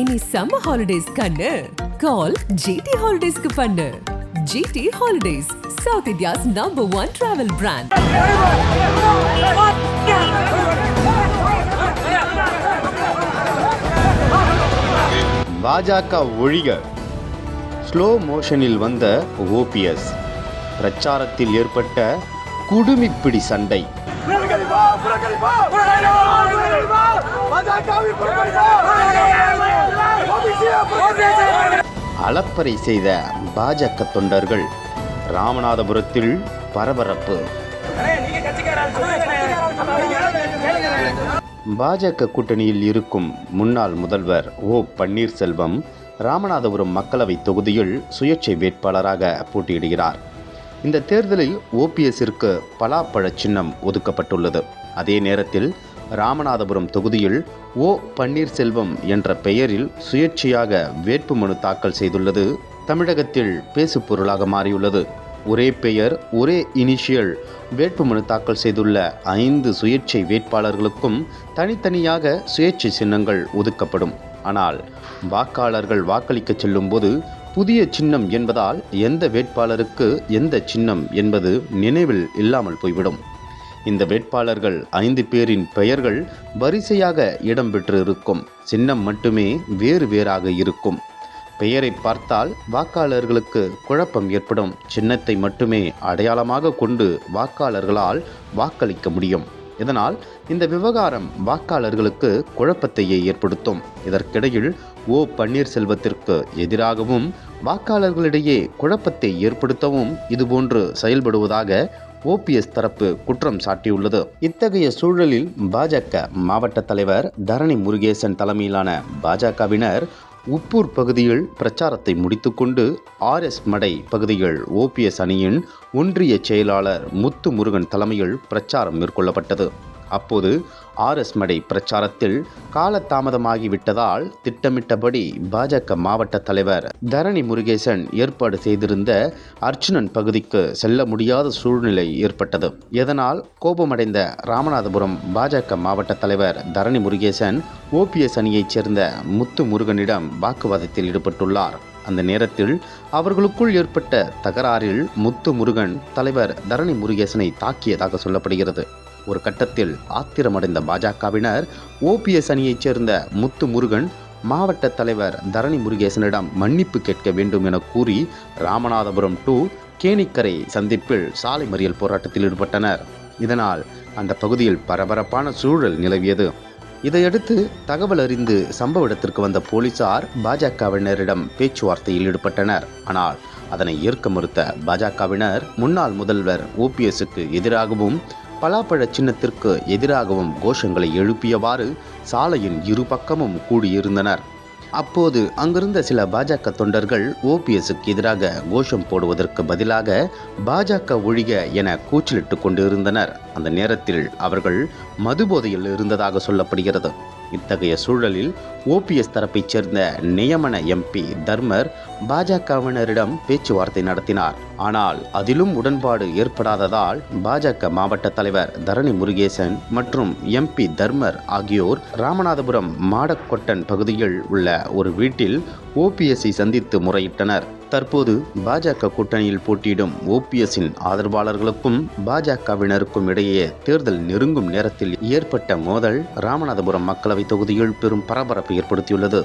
இனி summer holidays கண்ணு. கால் GT ஹாலிடேஸ்க்கு பண்ணு. GT holidays South India's number one travel brand பாஜக ஒழிக ஸ்லோ மோஷனில் வந்த ஓபிஎஸ் பிரச்சாரத்தில் ஏற்பட்ட குடுமிப்பிடி சண்டை. அலப்பறை செய்த பாஜக தொண்டர்கள் ராமநாதபுரத்தில் பரபரப்பு. பாஜக கூட்டணியில் இருக்கும் முன்னாள் முதல்வர் ஓ பன்னீர்செல்வம் ராமநாதபுரம் மக்களவை தொகுதியில் சுயேட்சை வேட்பாளராக போட்டியிடுகிறார். இந்த தேர்தலில் ஓபிஎஸ்ஸிற்கு பலாப்பழ சின்னம் ஒதுக்கப்பட்டுள்ளது. அதே நேரத்தில் ராமநாதபுரம் தொகுதியில் ஓ. பன்னீர்செல்வம் என்ற பெயரில் சுயேட்சையாக வேட்புமனு தாக்கல் செய்துள்ளது. தமிழகத்தில் பேசுபொருளாக மாறியுள்ளது. ஒரே பெயர் ஒரே இனிஷியல். வேட்புமனு தாக்கல் செய்துள்ள ஐந்து சுயேட்சை வேட்பாளர்களுக்கும் தனித்தனியாக சுயேட்சை சின்னங்கள் ஒதுக்கப்படும். ஆனால் வாக்காளர்கள் வாக்களிக்க செல்லும்போது புதிய சின்னம் என்பதால் எந்த வேட்பாளருக்கு எந்த சின்னம் என்பது நினைவில் இல்லாமல் போய்விடும். இந்த வேட்பாளர்கள் ஐந்து பேரின் பெயர்கள் வரிசையாக இடம்பெற்று இருக்கும் சின்னம் மட்டுமே வேறு வேறாக இருக்கும். பெயரை பார்த்தால் வாக்காளர்களுக்கு குழப்பம் ஏற்படும். சின்னத்தை மட்டுமே அடையாளமாக கொண்டு வாக்காளர்களால் வாக்களிக்க முடியும். இதனால் இந்த விவகாரம் வாக்காளர்களுக்கு குழப்பத்தையே ஏற்படுத்தும். இதற்கிடையில் ஓ. பன்னீர்செல்வத்திற்கு எதிராகவும் வாக்காளர்களிடையே குழப்பத்தை ஏற்படுத்தவும் இதுபோன்று செயல்படுவதாக ஓபிஎஸ் தரப்பு குற்றம் சாட்டியுள்ளது. இத்தகைய சூழலில் பாஜக மாவட்ட தலைவர் தரணி முருகேசன் தலைமையிலான பாஜகவினர் உப்பூர் பகுதியில் பிரச்சாரத்தை முடித்துக்கொண்டு ஆர்எஸ் மடை பகுதியில் ஓபிஎஸ் அணியின் ஒன்றிய செயலாளர் முத்து முருகன் தலைமையில் பிரச்சாரம் மேற்கொள்ளப்பட்டது. அப்போது ஆர்எஸ் மடை பிரச்சாரத்தில் காலதாமதமாகிவிட்டதால் திட்டமிட்டபடி பாஜக மாவட்ட தலைவர் தரணி முருகேசன் ஏற்பாடு செய்திருந்த அர்ச்சுனன் பகுதிக்கு செல்ல முடியாத சூழ்நிலை ஏற்பட்டது. இதனால் கோபமடைந்த ராமநாதபுரம் பாஜக மாவட்ட தலைவர் தரணி முருகேசன் ஓபிஎஸ் அணியைச் சேர்ந்த முத்து முருகனிடம் வாக்குவாதத்தில் ஈடுபட்டுள்ளார். அந்த நேரத்தில் அவர்களுக்குள் ஏற்பட்ட தகராறில் முத்து முருகன் தலைவர் தரணி முருகேசனை தாக்கியதாக சொல்லப்படுகிறது. ஒரு கட்டத்தில் ஆத்திரமடைந்த பாஜகவினர் ஓபிஎஸ் அணியைச் சேர்ந்த முத்து முருகன் மாவட்ட தலைவர் தரணி முருகேசனிடம் மன்னிப்பு கேட்க வேண்டும் என கூறி ராமநாதபுரம் டு கேணிக்கரை சந்திப்பில் சாலை மறியல் போராட்டத்தில் ஈடுபட்டனர். இதனால் அந்த பகுதியில் பரபரப்பான சூழல் நிலவியது. இதையடுத்து தகவல் அறிந்து சம்பவ இடத்திற்கு வந்த போலீசார் பாஜகவினரிடம் பேச்சுவார்த்தையில் ஈடுபட்டனர். ஆனால் அதனை ஏற்க மறுத்த பாஜகவினர் முன்னாள் முதல்வர் ஓபிஎஸ்க்கு எதிராகவும் பலாப்பழ சின்னத்திற்கு எதிராகவும் கோஷங்களை எழுப்பியவாறு சாலையின் இரு பக்கமும் கூடியிருந்தனர். அப்போது அங்கிருந்த சில பாஜக தொண்டர்கள் ஓபிஎஸ்க்கு எதிராக கோஷம் போடுவதற்கு பதிலாக பாஜக ஒழிக என கூச்சலிட்டு கொண்டிருந்தனர். அந்த நேரத்தில் அவர்கள் மதுபோதையில் இருந்ததாக சொல்லப்படுகிறது. இத்தகைய சூழலில் ஓபிஎஸ் தரப்பைச் சேர்ந்த நியமன எம்பி தர்மர் பாஜகவினரிடம் பேச்சுவார்த்தை நடத்தினார். ஆனால் அதிலும் உடன்பாடு ஏற்படாததால் பாஜக மாவட்ட தலைவர் தரணி முருகேசன் மற்றும் எம்பி தர்மர் ஆகியோர் ராமநாதபுரம் மாடக்கொட்டன் பகுதியில் உள்ள ஒரு வீட்டில் ஓபிஎஸ்ஐ சந்தித்து முறையிட்டனர். தற்போது பாஜக கூட்டணியில் போட்டியிடும் ஓபிஎஸ்ஸின் ஆதரவாளர்களுக்கும் பாஜகவினருக்கும் இடையே தேர்தல் நெருங்கும் நேரத்தில் ஏற்பட்ட மோதல் ராமநாதபுரம் மக்களவைத் தொகுதியில் பெரும் பரபரப்பு ஏற்படுத்தியுள்ளது.